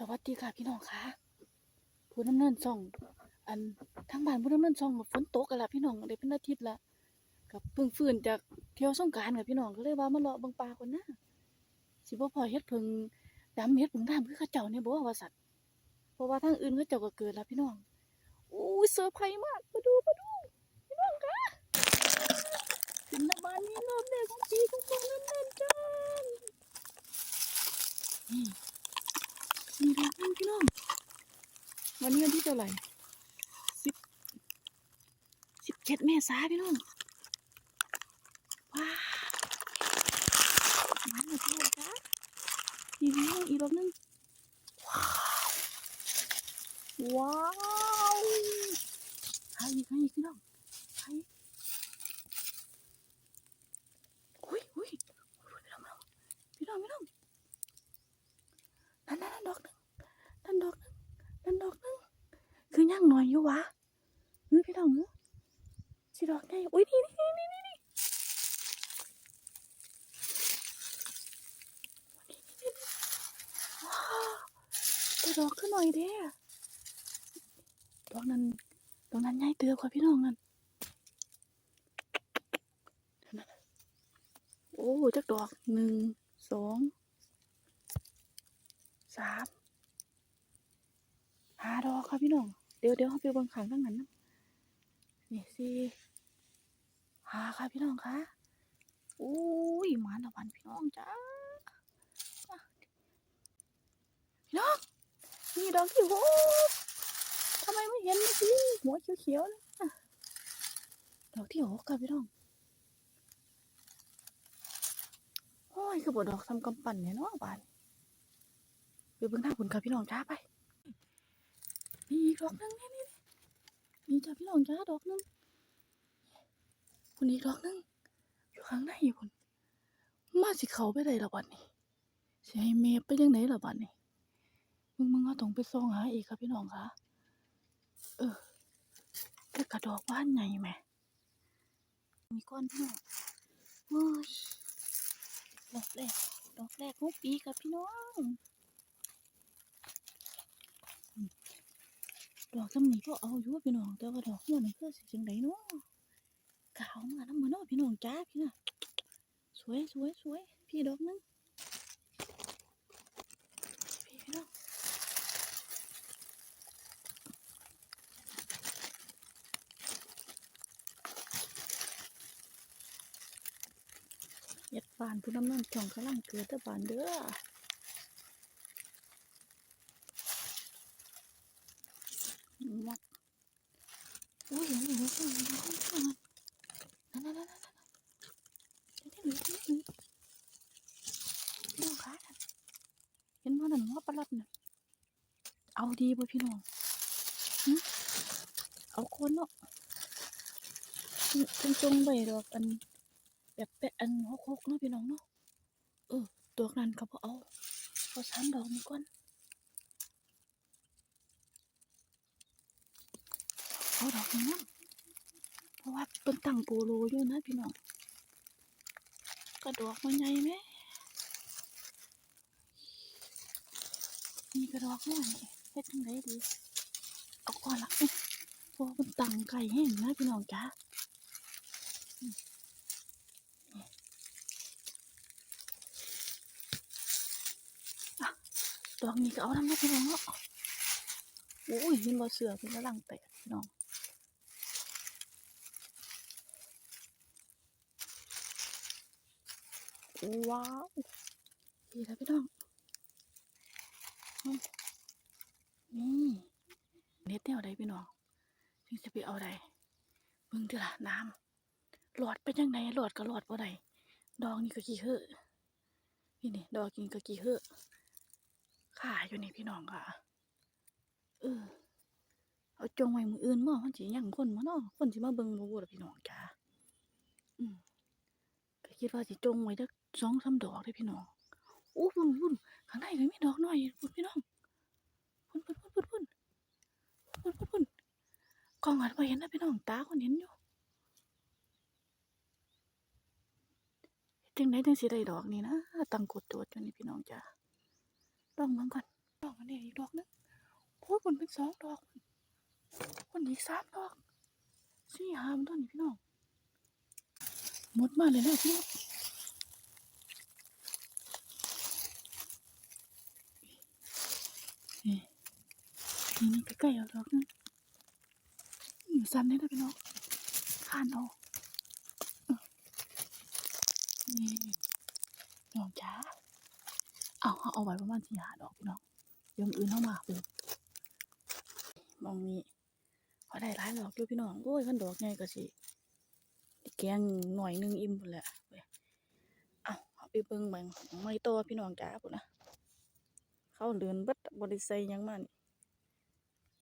สวัสดีค่ะพี่น้องค่ะผู้ดำเนินช่อง อันทั้งบ้านผู้ดำเนินช่องฝนตกกันละพี่น้องได้เป็นอาทิตย์ละกับเพิ่งฟื้นจากเที่ยวสงกานต์กับพี่น้องก็เลยว่ามาเลาะบิ่งป่าก่อนนะสิบ่พอเฮ็ดเพิ่งดำเฮ็ดเพิ่งดำคือเขาเจ้าเนี่ยบ่ว่าสัตว์เพราะว่าทางอื่นเขาเจ้าก็เกิดล้วพี่น้องอู้เซอร์ไพรส์มากมาดูมาดูพี่น้องค่ะถึงบ้านนี้ริ่มแรกของปีของคนนั้นนั่นจ้านี่ นี่ดอก น้อง วันนี้วันที่เท่าไหร่สิบสิบเจ็ดเมษาพี่น้อง ว้าวมันมาพี่น้องจ้านี่พี่น้องอีกดอกนึง ว้าวว้าวหาอีกหาอีกพี่น้องหาอีกอุ้ยอุ้ยอุ้ยพี่น้องพี่น้องพี่น้องนั่นนั่นนั่นดอกนึงนั่นดอกนึงนั่นดอกนึง คือยังหน่อยอยู่วะเฮ้ยพี่น้องเอ้ยสิดอกไงอุ้ยนี่นี่นี่นี่นี่ว้าวแต่ดอกขึ้นหน่อยเด้ดอกนั้นดอกนั้นใหญ่เตือกว่าพี่น้องนั่นนั่นโอ้จักดอกหนึ่งสองสามหาดอกค่ะพี่น้อง เดี๋ยวเดี๋ยวเขาไปบางขังทั้งนั้นนะนี่สิหาค่ะพี่น้องค่ะโอ้ยหมาละวันพี่น้องจ้าพี่น้องนี่ดอกที่โหทำไมไม่เห็นเมื่อกี้หัวเขียวๆนะดอกที่หกค่ะพี่น้องโอ้ยคือบดดอกทำกำปั่นเนี่ยเนาะบานไปเบิ่งทางผลค่ะพี่น้องจ้าไป นี่อีกดอกนึงนี่นี่นี่นี่จ้าพี่น้องจ้าดอกนึงคุณอีกดอกนึงอยู่ข้างในคุณมาสิเขาไปได้ละบัดนี้สิให้เมย์ไปยังไหนละบัดนี้มึงมึงเอาต้องไปส่องหาอีกค่ะพี่น้องคะเออแต่กระดอกบ้านใหญ่แหมมีก้อนพี่น้องโอ้ยดอกแรกดอกแรกของปีค่ะพี่น้อง ดอกจำนี้ก็เอาอยู่พี่น้องแต่ว่าดอกมันนี่คือสิจังไดเนาะขาวมาน้ำมันเนาะพี่น้องจ้าพี่น่ะสวยสวยสวยพี่ดอกนึงพี่พี่น้องย็ดบานผู้น้ำนั่นช่องกำลังเกิดแต่บานเด้อ วัด อุ้ยเห็นเหลือเกินนั่นนั่นนั่นนั่นนั่นเห็นเหลือเกินดูขาน่ะเห็นว่านั่นว่าประหลัดน่ะเอาดีบ่พี่น้องเอาคนเนาะจงจงไปดอกอันแบบแปะอันหกหกเนาะพี่น้องเนาะเออดอกนั้นก็บ่เอาเอาสามดอกนี้ก่อน เอาดอกนี้นะเพราะว่าเป็นตั้งโปโลอยู่นะพี่น้องกระดอกมันใหญ่ไหมมีกระดอกหน่อยเฮ็ดจังไดดีเอาก่อนละเอ้ยเพราะมันตั้งไก่แห้งนะพี่น้องจ้าอืมนี่อะดอกนี้ก็เอาทำนะพี่น้องเนาะโอ้ยเห็นบ่เสือเป็นกำลังแตกพี่น้อง ว้าวดีแล้วพี่น้องนี่เน็ตแนวใดพี่น้องถึงจะไปเอาใดเบิ่งเถอะน้ำหลอดเป็นยังไงหลอดก็หลอดบ่ได้ดอกนี่ก็กี่เหือะนี่นี่ดอกนี่ก็กี่เหือขาอยู่นี่พี่น้องค่ะเออเอาจงไว้มืออื่นบ่มันสิยังคนบ่เนาะคนสิมาเบิ่งบ่บ่ล่ะพี่น้องจ้าอืมก็คิดว่าสิจงไว้จัก สองสาดอกเลยพี่น้องโอ้พุ่นพุ่นข้างในก็มีดอกน้อยพุ่นพี่น้องพุ่นพุ่นพุ่นพุ่นพุ่นพุ่นพุ่นพุ่นกองหันมาเห็นนะพี่น้องตาคนเห็นอยู่จึงไหนจึงสีได้ดอกนี่นะตังกดโจทย์จนนี่พี่น้องจ้าลองมังก่อนดอกอันนี้อีกดอกนึงพูดคนเป็นสองดอกพุ่นอีกสามดอกสี่หามต้นนี่พี่น้องหมดมาเลยนะพี่น้อง นี่นี่ใกล้ๆเอาดอกนึงอยู่ซ้ำเลยนะพี่น้องข้านเอาเนี่น้องจ๋าเอาเอาไว้ประมาณสี่หาดอกพี่น้องยวมื้ออื่นเข้ามาเพิ่มองนี้พอได้หลายดอกอยู่พี่น้องโอ้ยคันดอกใหญ่ก็สิแกงหน่อยหนึงอิ่มพุ่นแหละเอาเอาไปเบิ่งบิ่งไม่โตพี่น้องจ๋าพุ่นนะเขาเดินบิดบ่ได้ใส่หยังมานี่